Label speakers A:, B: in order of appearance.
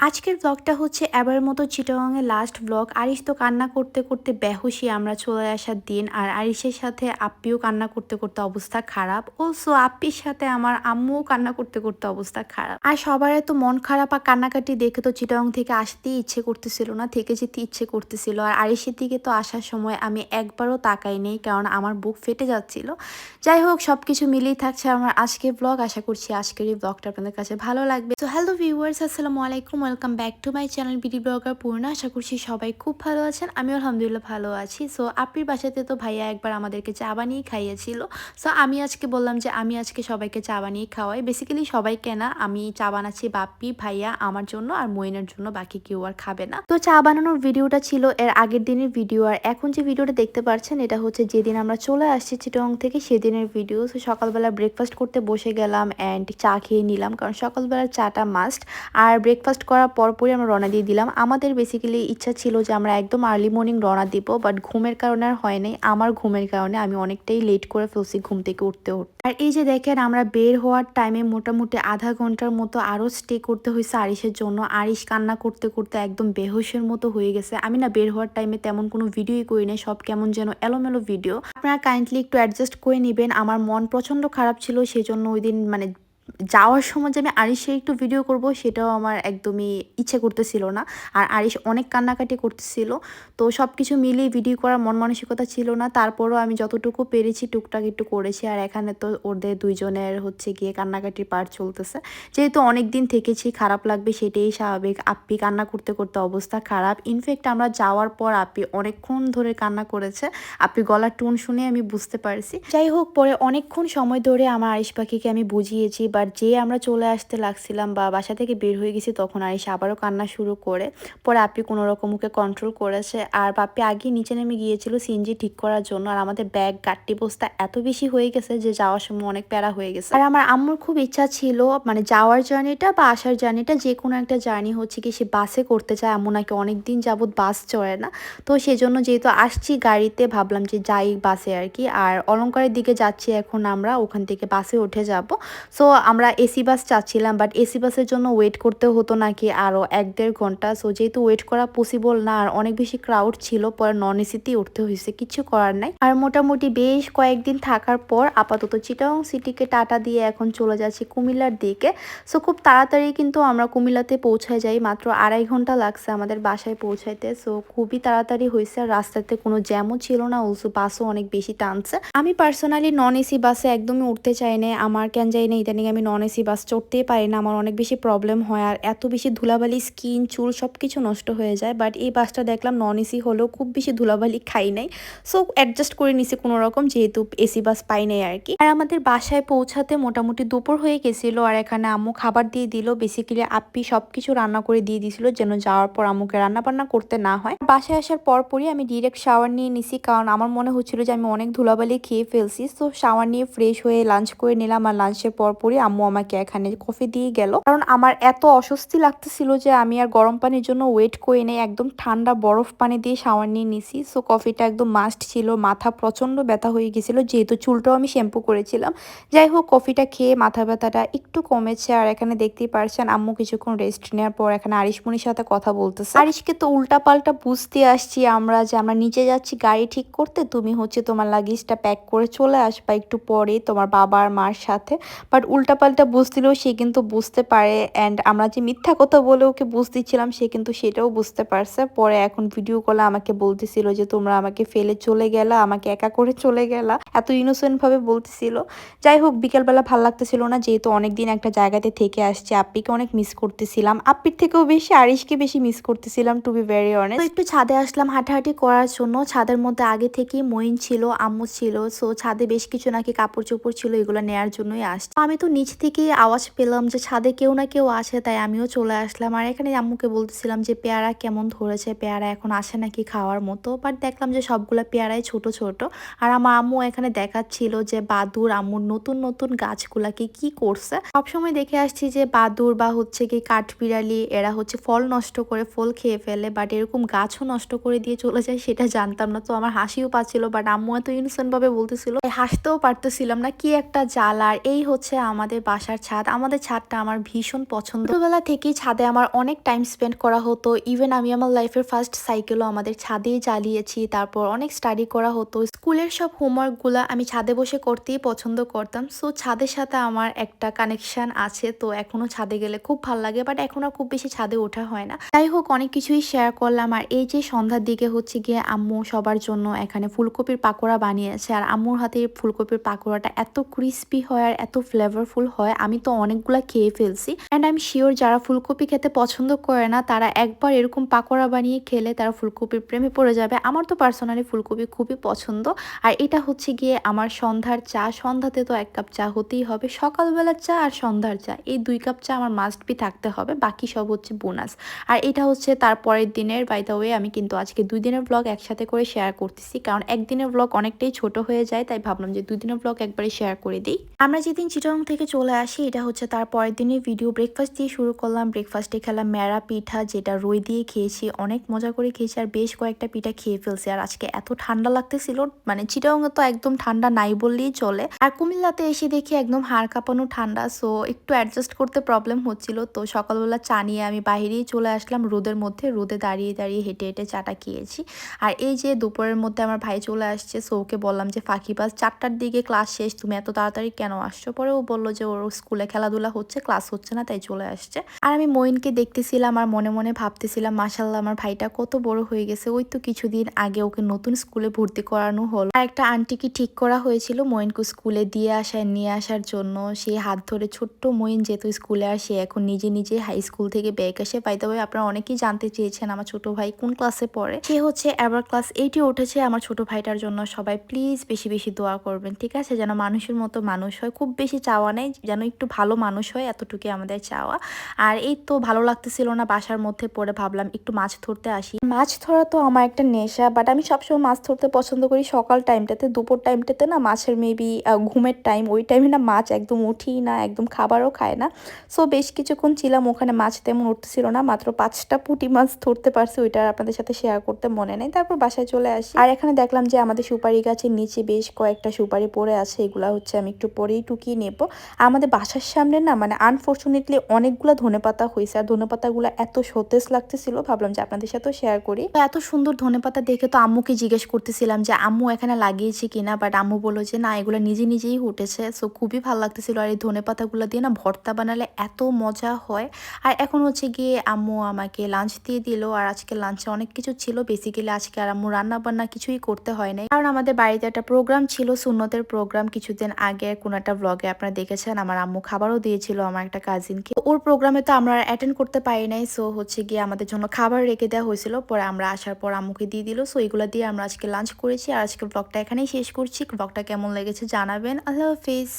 A: আজকের ব্লগটা হচ্ছে এবার মতো চিটাগাংয়ের লাস্ট ব্লগ আরিশ তো কান্না করতে করতে বেহুশি আমরা চলে আসার দিন, আর আরিশের সাথে আপ্পিও কান্না করতে করতে অবস্থা খারাপ। ও সো আপ্পির সাথে আমার আম্মুও কান্না করতে করতে অবস্থা খারাপ। আর সবার তো মন খারাপ আর কান্নাকাটি দেখে তো চিটাগাং থেকে আসতেই ইচ্ছে করতেছিল না, থেকে যেতে ইচ্ছে করতেছিল। আর আরিশের দিকে তো আসার সময় আমি একবারও তাকাই নেই, কারণ আমার বুক ফেটে যাচ্ছিল। যাই হোক সব কিছু মিলেই থাকছে আমার আজকের ব্লগ আশা করছি আজকের এই ব্লগটা আপনাদের কাছে ভালো লাগবে। তো হ্যালো ভিউয়ার্স আসসালামু আলাইকুম। Welcome back to my channel BD blogger Purna আশা করছি সবাই খুব ভালো আছেন। আমি আলহামদুলিল্লাহ ভালো আছি। সো আপির বাসাতে তো ভাইয়া একবার আমাদেরকে চা বানিয়ে খাইয়েছিল। সো আমি আজকে বললাম যে, আমি আজকে সবাইকে চা বানিয়ে খাওয়াই। বেসিক্যালি সবাইকে না, আমি চা বানাচ্ছি বাপ্পি, ভাইয়া, আমার জন্য আর মইনের জন্য, বাকি কেউ আর খাবে না। তো চা বানানোর ভিডিওটা ছিল এর আগের দিনের ভিডিও। আর এখন যে ভিডিওটা দেখতে পাচ্ছেন, এটা হচ্ছে যেদিন আমরা চলে আসছি চিটং থেকে, সেদিনের ভিডিও। সো সকালবেলা ব্রেকফাস্ট করতে বসে গেলাম অ্যান্ড চা খেয়ে নিলাম, কারণ সকালবেলা চাটা মাস্ট আর ব্রেকফাস্ট করার পরপরই আমরা রওনা দিয়ে দিলাম। আমাদের বেসিক্যালি ইচ্ছা ছিল যে আমরা একদম আর্লি মর্নিং রওনা দিব বাট ঘুমের কারণে আর হয় নাই। আমার ঘুমের কারণে আমি অনেকটাই লেট করে ফেলছি ঘুম থেকে উঠতে উঠতে। আর এই যে দেখেন, আমরা বের হওয়ার টাইমে মোটামুটি আধা ঘণ্টার মতো আরও স্টে করতে হয়েছে আরিসের জন্য। আরিস কান্না করতে করতে একদম বেহুশের মতো হয়ে গেছে। আমি না বের হওয়ার টাইমে তেমন কোনো ভিডিওই করি নাই, সব কেমন যেন এলোমেলো ভিডিও আপনারা কাইন্ডলি একটু অ্যাডজাস্ট করে নেবেন। আমার মন প্রচণ্ড খারাপ ছিল, সেজন্য ওই দিন মানে যাওয়ার সময় যে আমি আরিসের একটু ভিডিও করব, সেটাও আমার একদমই ইচ্ছে করতেছিল না। আর আরিশ অনেক কান্নাকাটি করতেছিল। তো সব কিছু মিলিয়ে ভিডিও করার মন মানসিকতা ছিল না। তারপরও আমি যতটুকু পেরেছি টুকটাক একটু করেছি। আর এখানে তো ওদের দুইজনের হচ্ছে গিয়ে কান্নাকাটির পার চলতেছে। যেহেতু অনেক দিন থেকেছি, খারাপ লাগবে সেটাই স্বাভাবিক। আপ্পি কান্না করতে করতে অবস্থা খারাপ। ইনফ্যাক্ট আমরা যাওয়ার পর আপ্পি অনেকক্ষণ ধরে কান্না করেছে। আপ্পি গলার টুন শুনে আমি বুঝতে পারছি। যাই হোক, পরে অনেকক্ষণ সময় ধরে আমার আরিশ পাখিকে আমি বুঝিয়েছি বাট যে আমরা চলে আসতে লাগছিলাম বা বাসা থেকে বের হয়ে গেছি তখন আরিশ আবারও কান্না শুরু করে। পরে আপনি কোনো রকম মুখে কন্ট্রোল করেছে আর বাপি আগে নিচে নেমে গিয়েছিল সিনজি ঠিক করার জন্য। আর আমাদের ব্যাগ গাট্টি বস্তা এত বেশি হয়ে গেছে যে যাওয়ার সময় অনেক প্যারা হয়ে গেছে। আর আমার আম্মুর খুব ইচ্ছা ছিল মানে যাওয়ার জার্নিটা বা আসার জার্নিটা যে কোনো একটা জার্নি হচ্ছে কি সে বাসে করতে চায়, এমন নাকি অনেক দিন যাবৎ বাস চড়ে না। তো সেজন্য যেহেতু আসছি গাড়িতে, ভাবলাম যে যাই বাসে আর কি। আর অলঙ্কারের দিকে যাচ্ছি এখন আমরা, ওখান থেকে বাসে উঠে যাব। সো আমরা এসি বাস চাচ্ছিলাম বাট এসি বাসের জন্য ওয়েট করতে হতো নাকি আরও এক দেড় ঘণ্টা। সো যেহেতু ওয়েট করা পসিবল না, আর অনেক বেশি ক্রাউড ছিল, পরে নন এসিতেই উঠতে হয়েছে, কিছু করার নাই। আর মোটামুটি বেশ কয়েকদিন থাকার পর আপাতত চিটাং সিটিকে টাটা দিয়ে এখন চলে যাচ্ছি কুমিল্লার দিকে। সো খুব তাড়াতাড়ি কিন্তু আমরা কুমিল্লাতে পৌঁছায় যাই, মাত্র আড়াই ঘণ্টা লাগছে আমাদের বাসায় পৌঁছাইতে। সো খুবই তাড়াতাড়ি হয়েছে, আর রাস্তাতে কোনো জ্যামও ছিল না অলসো বাসও অনেক বেশি টানছে। আমি পার্সোনালি নন এসি বাসে একদমই উঠতে চাই না আমার কেন যাই না ইদানিং আমি নন এসি বাস চড়তেই পারি না, আমার অনেক বেশি প্রবলেম হয় আর এত বেশি ধুলাবালি স্কিন চুল সব কিছু নষ্ট হয়ে যায়। বাট এই বাসটা দেখলাম নন এসি হলেও খুব বেশি ধুলাবালি খাই নাই। সো অ্যাডজাস্ট করে নিছি কোনো রকম, যেহেতু এসি বাস পাই নাই আর কি। আর আমাদের বাসায় পৌঁছাতে মোটামুটি দুপুর হয়ে গেছিল আর এখানে আম্মু খাবার দিয়ে দিল। বেসিক্যালি আপ্পি সব কিছু রান্না করে দিয়ে দিছিল, যেন যাওয়ার পর আম্মুকে রান্না বান্না করতে না হয়। বাসায় আসার পর পরই আমি ডিরেক্ট শাওয়ার নিয়ে নিছি, কারণ আমার মনে হচ্ছিল যে আমি অনেক ধুলাবালি খেয়ে ফেলছি। তো শাওয়ার নিয়ে ফ্রেশ হয়ে লাঞ্চ করে নিলাম আর লাঞ্চের পর পরই আম্মু আমাকে এখানে কফি দিয়ে গেল। কারণ আমার এত অস্বস্তি লাগতেছিল যে আমি আর গরম পানির জন্য ওয়েট করে নেই, একদম ঠান্ডা বরফ পানি দিয়ে শাওয়ার নিয়ে নিছি। সো কফিটা একদম মাস্ট ছিল, মাথা প্রচণ্ড ব্যথা হয়ে গেছিল, যেহেতু চুলটাও আমি শ্যাম্পু করেছিলাম। যাই হোক কফিটা খেয়ে মাথা ব্যথাটা একটু কমেছে আর এখানে দেখতেই পারছেন আম্মু কিছুক্ষণ রেস্ট নেওয়ার পর এখানে আরিশমণির সাথে কথা বলতেছে। আরিশকে তো উল্টা পাল্টা বুঝতে আসছি আমরা যে আমরা নিচে যাচ্ছি গাড়ি ঠিক করতে, তুমি হচ্ছে তোমার লাগেজটা প্যাক করে চলে আসবা একটু পরে তোমার বাবা আর মার সাথে। বাট উল্টা পাল্টা বুঝতেলেও সে কিন্তু বুঝতে পারে অ্যান্ড আমরা যে মিথ্যা কথা বলে ওকে বুঝতেছিলাম সে কিন্তু সেটাও বুঝতে পারছে। পরে এখন ভিডিও কলে আমাকে বলতেছিল যে, তোমরা আমাকে ফেলে চলে গেলা, আমাকে একা করে চলে গেলা। এত ইনোসেন্ট ভাবে বলতেছিল। যাই হোক, বিকেলবেলা ভালো লাগতেছিল না, যেহেতু অনেকদিন একটা জায়গাতে থেকে আসছে, আপ্পিকে অনেক মিস করতেছিলাম। আপ্পির থেকেও বেশি, আরিশকে বেশি মিস করতেছিলাম টু বি ভেরি অনেস্ট একটু ছাদে আসলাম হাঁটাহাঁটি করার জন্য। ছাদের মধ্যে আগে থেকেই মইন ছিল, আম্মু ছিল। সো ছাদে বেশ কিছু নাকি কাপড় চোপড় ছিল, এগুলো নেয়ার জন্যই আসছে। আমি তো নিচ থেকে আওয়াজ পেলাম যে ছাদে কেউ না কেউ আসে তাই আমিও চলে আসলাম। আর এখানে আম্মুকে বলতেছিলাম যে, পেয়ারা কেমন ধরেছে? পেয়ারা এখন আসে নাকি খাওয়ার মতো? বাট দেখলাম যে সবগুলো পেয়ারাই ছোট ছোট। আর আমার আম্মু এখানে দেখাচ্ছিল যে বাদুর আম্মুর নতুন নতুন গাছগুলাকে কি করছে। সবসময় দেখে আসছি যে বাদুর বা হচ্ছে কি কাঠবিড়ালি, এরা হচ্ছে ফল নষ্ট করে ফল খেয়ে ফেলে বাট এরকম গাছও নষ্ট করে দিয়ে চলে যায় সেটা জানতাম না। তো আমার হাসিও পাচ্ছিল বাট আম্মু এত ইনোসেন্ট ভাবে বলতেছিল, হাসতেও পারতেছিলাম না, কি একটা জ্বালা। আর এই হচ্ছে আমাদের আমাদের বাসার ছাদ। আমাদের ছাদটা আমার ভীষণ পছন্দ। ছোটবেলা থেকেই ছাদে আমার অনেক টাইম স্পেন্ড করা হতো। ইভেন আমি আমার লাইফের ফার্স্ট সাইকেলও আমাদের ছাদেই চালিয়েছি। তারপর অনেক স্টাডি করা হতো। স্কুলের সব হোমওয়ার্কগুলো আমি ছাদে বসে করতেই পছন্দ করতাম। সো ছাদের সাথে আমার একটা কানেকশন আছে। তো এখনও ছাদে গেলে খুব ভালো লাগে। বাট এখন আর খুব বেশি ছাদে ওঠা হয় না। যাই হোক, অনেক কিছুই শেয়ার করলাম। আর এই যে সন্ধ্যার দিকে হচ্ছে গিয়ে আম্মু সবার জন্য এখানে ফুলকপির পাকোড়া বানিয়েছে। আর আম্মুর হাতে ফুলকপির পাকোড়াটা এত ক্রিস্পি হয় আর এত ফ্লেভারফুল হয়, আমি তো অনেকগুলো খেয়ে ফেলছি। অ্যান্ড আমি শিওর যারা ফুলকপি খেতে পছন্দ করে না, তারা একবার এরকম পাকোড়া বানিয়ে খেলে তারা ফুলকপির প্রেমে পড়ে যাবে। আমার তো পার্সোনালি ফুলকপি খুবই পছন্দ। আর এটা হচ্ছে গিয়ে আমার সন্ধ্যার চা। সন্ধ্যাতে তো এক কাপ চা হতেই হবে। সকালবেলার চা আর সন্ধ্যার চা, এই দুই কাপ চা আমার মাস্ট বি থাকতে হবে। বাকি সব হচ্ছে বোনাস আর এটা হচ্ছে তার পরের দিনের বাই দ্য ওয়ে আমি কিন্তু আজকে দুই দিনের ব্লগ একসাথে করে শেয়ার করতেছি। কারণ একদিনের ব্লগ অনেকটাই ছোট হয়ে যায়, তাই ভাবলাম যে দুই দিনের ব্লগ একবারে শেয়ার করে দিই। আমরা যেদিন চিটং থেকে চলে আসি, এটা হচ্ছে তার পরের দিনের ভিডিও ব্রেকফাস্ট দিয়ে শুরু করলাম। ব্রেকফাস্টে খেলাম মেরা পিঠা, যেটা রই দিয়ে খেয়েছি। অনেক মজা করে খেয়েছি আর বেশ কয়েকটা পিঠা খেয়ে ফেলছি। আর আজকে এত ঠান্ডা লাগতেছিল মানে চিটং তো একদম ঠান্ডা নাই বললেই চলে। আর কুমিল্লাতে এসে দেখি একদম হাড় কাঁপানো ঠান্ডা সো একটু অ্যাডজাস্ট করতে প্রবলেম হচ্ছিল। তো সকালবেলা চা নিয়ে আমি বাইরেই চলে আসলাম রোদের মধ্যে। রোদে দাঁড়িয়ে দাঁড়িয়ে হেঁটে হেঁটে চাটা খেয়েছি। আর এই যে দুপুরের মধ্যে আমার ভাই চলে আসছে সো ওকে বললাম যে, ফাঁকিবাজ, চারটার দিকে ক্লাস শেষ, তুমি এত তাড়াতাড়ি কেন আসছো? পরে ও বলল যে ওর স্কুলে খেলাধুলা হচ্ছে, ক্লাস হচ্ছে না, তাই চলে আসছে। আর আমি মইনকে দেখতেছিলাম, আর মনে মনে ভাবতেছিলাম মাসাল্লাহ আমার ভাইটা কত বড় হয়ে গেছে। ওই তো কিছুদিন আগে ওকে নতুন স্কুলে ভর্তি করানো হলো। আর একটা আন্টিকে ঠিক করা হয়েছিল মইনকে স্কুলে দিয়ে আসায় নিয়ে আসার জন্য। সে হাত ধরে ছোট্ট মইন যেহেতু স্কুলে আসে এখন নিজে নিজে হাই স্কুল থেকে ব্যাগ আসে। পাইতে হবে আপনারা অনেকেই জানতে চেয়েছেন আমার ছোট ভাই কোন ক্লাসে পড়ে। সে হচ্ছে এবার ক্লাস এইটে উঠেছে। আমার ছোট ভাইটার জন্য সবাই প্লিজ বেশি বেশি দোয়া করবেন, ঠিক আছে? যেন মানুষের মতো মানুষ হয়। খুব বেশি চাওয়া নেই। যেন একটু ভালো মানুষ হয় এতটুকুই আমাদের চাওয়া। আর এই তো ভালো লাগতেছিল না বাসার মধ্যে পড়ে ভাবলাম একটু মাছ ধরতে আসি। মাছ ধরা তো আমার একটা নেশা বাট আমি সবসময় মাছ ধরতে পছন্দ করি সকাল টাইমটাতে দুপুর টাইমটাতে না মাছের মেবি ঘুমের টাইম ওই টাইমে না মাছ একদম উঠি না, একদম খাবারও খায় না। সো বেশ কিছুক্ষণ ছিলাম, ওখানে মাছ তেমন উঠতেছিল না, মাত্র পাঁচটা পুঁটি মাছ ধরতে পারছি, ওইটা আপনাদের সাথে শেয়ার করতে মনে নেই। তারপর বাসায় চলে আসি। আর এখানে দেখলাম যে আমাদের সুপারি গাছের নিচে বেশ কয়েকটা সুপারি পড়ে আছে, এগুলা হচ্ছে আমি একটু পরেই টুকিয়ে নেব। আমাদের বাসার সামনে না মানে আনফর্চুনেটলি অনেকগুলো ধনে পাতা হয়েছে আর ধনে পাতাগুলো এত সতেজ লাগতেছিল, ভাবলাম যে আপনাদের সাথেও শেয়ার করি। তো এত সুন্দর ধনে পাতা দেখে তো আম্মুকে জিজ্ঞেস করতেছিলাম যে, আম্মু এখানে লাগিয়েছে কিনা? বাট আম্মু বলল যে, না, এগুলো নিজে নিজেই উঠেছে। সো খুবই ভালো লাগতেছিল, আর এই ধনে পাতাগুলো দিয়ে না ভর্তা বানালে এত মজা হয়। আর এখন হচ্ছে গিয়ে আম্মু আমাকে লাঞ্চ দিয়ে দিল, আর আজকে লাঞ্চে অনেক কিছু ছিল। বেসিক্যালি আজকে আর আম্মু রান্না বান্না কিছুই করতে হয় নাই। কারণ আমাদের বাড়িতে একটা প্রোগ্রাম ছিল, সুন্নতের প্রোগ্রাম কিছুদিন আগে, কোনো একটা ব্লগে আপনারা দেখেছেন। আমার আম্মু খাবারও দিয়েছিল, আমার একটা কাজিনকে ওর প্রোগ্রামে তো আমরা অ্যাটেন্ড করতে পারি নাই সো হচ্ছে গিয়ে আমাদের জন্য খাবার রেখে দেওয়া হয়েছিল। পরে আমরা আসার পর আম্মুকে দিয়ে দিল সো এগুলো দিয়ে আমরা আজকে লাঞ্চ করেছি। আর আজকে ব্লগটা এখানেই শেষ করছি। ব্লগটা কেমন লেগেছে জানাবেন। আল্লাহ হাফিজ।